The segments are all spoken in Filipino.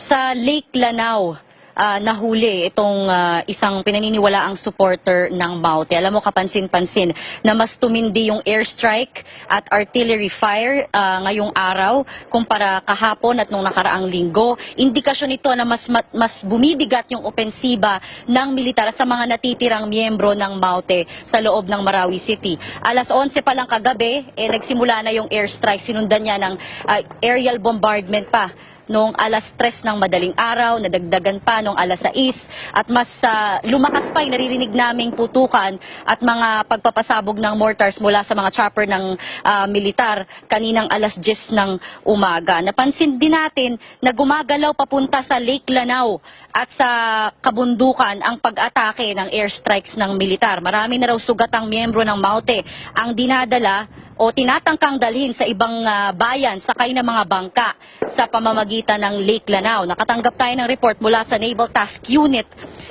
Sa Lake Lanao, ah, nahuli itong ah, isang pinaniniwalaang supporter ng Maute. Alam mo, kapansin-pansin na mas tumindi yung airstrike at artillery fire ah, ngayong araw kumpara kahapon at nung nakaraang linggo. Indikasyon ito na mas, ma- mas bumibigat yung opensiba ng militar sa mga natitirang miyembro ng Maute sa loob ng Marawi City. Alas 11 pa lang kagabi, eh, nagsimula na yung airstrike. Sinundan niya ng ah, aerial bombardment pa noong alas 3 ng madaling araw, nadagdagan pa noong alas 6 at mas ah, lumakas pa yung naririnig naming putukan at mga pagpapasabog ng mortars mula sa mga chopper ng ah, militar kaninang alas 10 ng umaga. Napansin din natin na gumagalaw papunta sa Lake Lanao at sa kabundukan ang pag-atake ng airstrikes ng militar. Marami na raw sugatang miyembro ng Maute ang dinadala o tinatangkang dalhin sa ibang ah, bayan sakay ng mga bangka sa pamamagitan ng Lake Lanao. Nakatanggap tayo ng report mula sa Naval Task Unit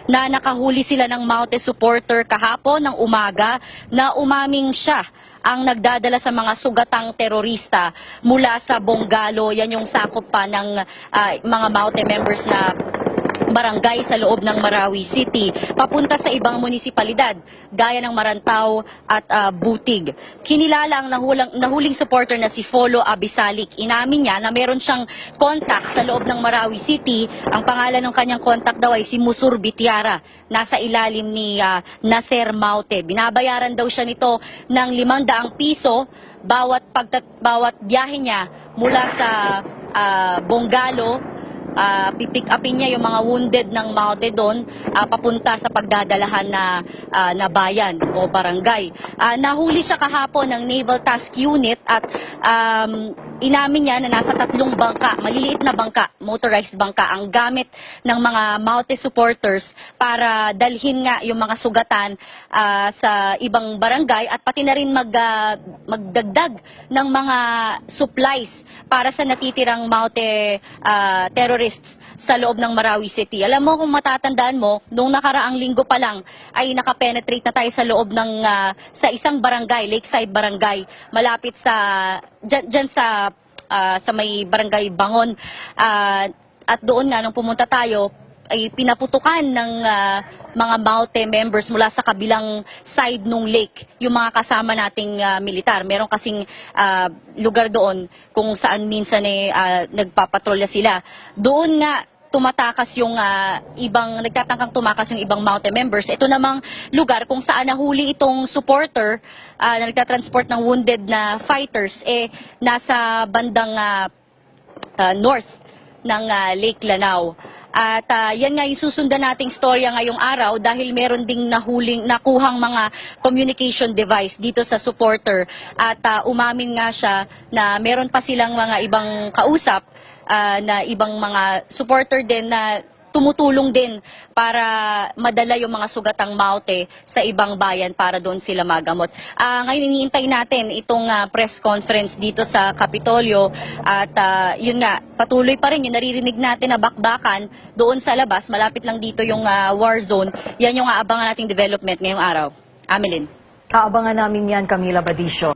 na nakahuli sila ng Maute supporter kahapon ng umaga na umaming siya ang nagdadala sa mga sugatang terorista mula sa Bongalo. Yan yung sakop pa ng ah, mga Maute members na barangay sa loob ng Marawi City papunta sa ibang munisipalidad gaya ng Marantao at ah, Butig. Kinilala ang nahulang, nahuling supporter na si Folo Abisalik. Inamin niya na meron siyang contact sa loob ng Marawi City. Ang pangalan ng kanyang contact daw ay si Musur Bitiara. Nasa ilalim ni ah, Nasser Maute. Binabayaran daw siya nito ng 500 piso bawat pagtat bawat biyahe niya mula sa ah, Bongalo ah pipick upin niya yung mga wounded ng Maute doon ah, papunta sa pagdadalahan na ah, na bayan o barangay. Ah, nahuli siya kahapon ng Naval Task Unit at um, inamin niya na nasa tatlong bangka, maliliit na bangka, motorized bangka, ang gamit ng mga Maute supporters para dalhin nga yung mga sugatan ah, sa ibang barangay at pati na rin mag, ah, magdagdag ng mga supplies para sa natitirang Maute ah, terrorists sa loob ng Marawi City. Alam mo kung matatandaan mo, nung nakaraang linggo pa lang ay nakapenetrate na tayo sa loob ng ah, sa isang barangay, Lakeside Barangay, malapit sa dyan, dyan sa ah, sa may barangay Bangon. Ah, at doon nga nung pumunta tayo, ay pinaputukan ng ah, mga Maute members mula sa kabilang side nung lake, yung mga kasama nating ah, militar. Meron kasing ah, lugar doon kung saan minsan eh, ah, nagpapatrolya sila. Doon nga tumatakas yung ah, ibang nagtatangkang tumakas yung ibang Maute members. Ito namang lugar kung saan nahuli itong supporter ah, na nagtatransport ng wounded na fighters eh nasa bandang ah, ah, north ng ah, Lake Lanao. At ah, yan nga yung susundan nating storya ngayong araw dahil meron ding nahuling, nakuhang mga communication device dito sa supporter. At ah, umamin nga siya na meron pa silang mga ibang kausap ah, na ibang mga supporter din na tumutulong din para madala yung mga sugatang maute sa ibang bayan para doon sila magamot. Ah, ngayon iniintay natin itong ah, press conference dito sa Kapitolyo at ah, yun nga, patuloy pa rin yung naririnig natin na bakbakan doon sa labas, malapit lang dito yung ah, war zone. Yan yung aabangan nating development ngayong araw. Amelin. Kaabangan namin yan, Camila Badisio.